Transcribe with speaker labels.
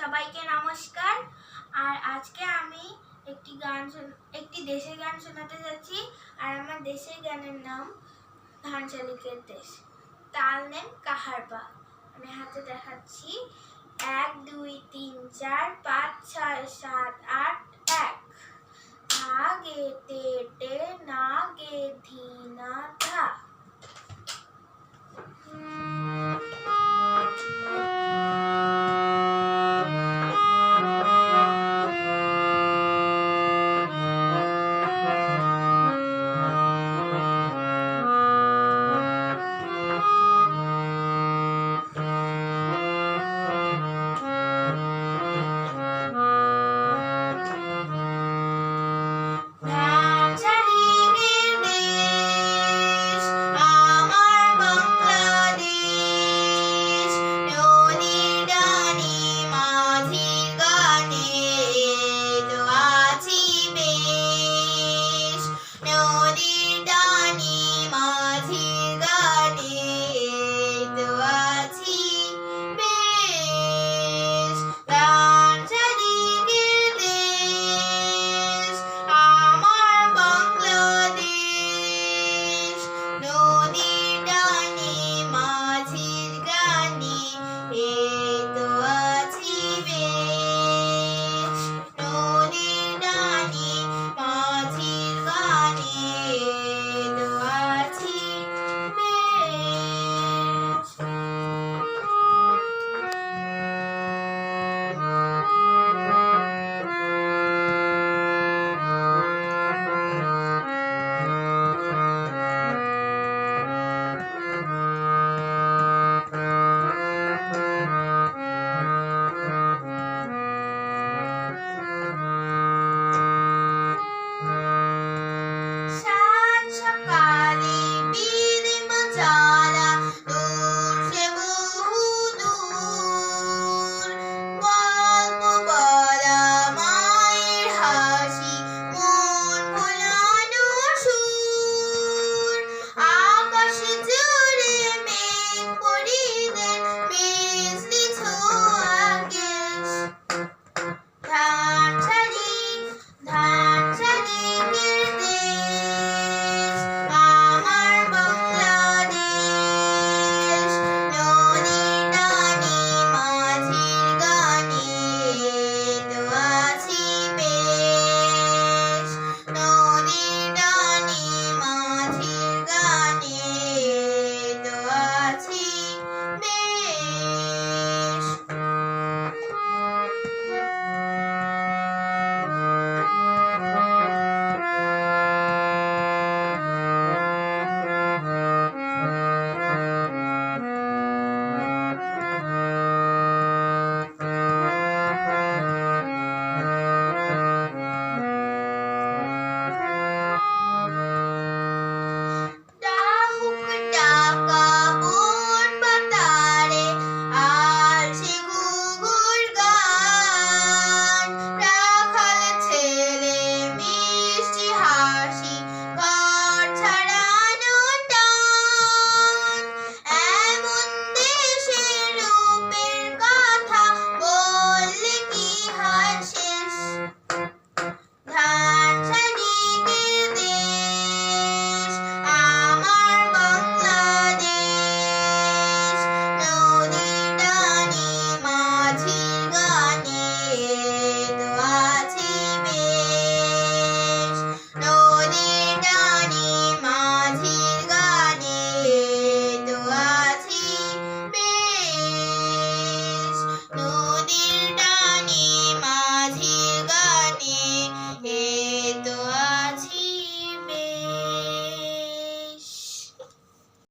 Speaker 1: সবাইকে নমস্কার। আর আজকে আমি একটি গান একটি দেশের গান শোনাতে যাচ্ছি, আর আমার দেশের গানের নাম ধানশালিকের দেশ। তাল নেম কাহারবা। আমি হাতে দেখাচ্ছি। এক, দুই, তিন, চার, পাঁচ, ছয়, সাত, আট, এক। আগে তে টে না গে ধি, না ত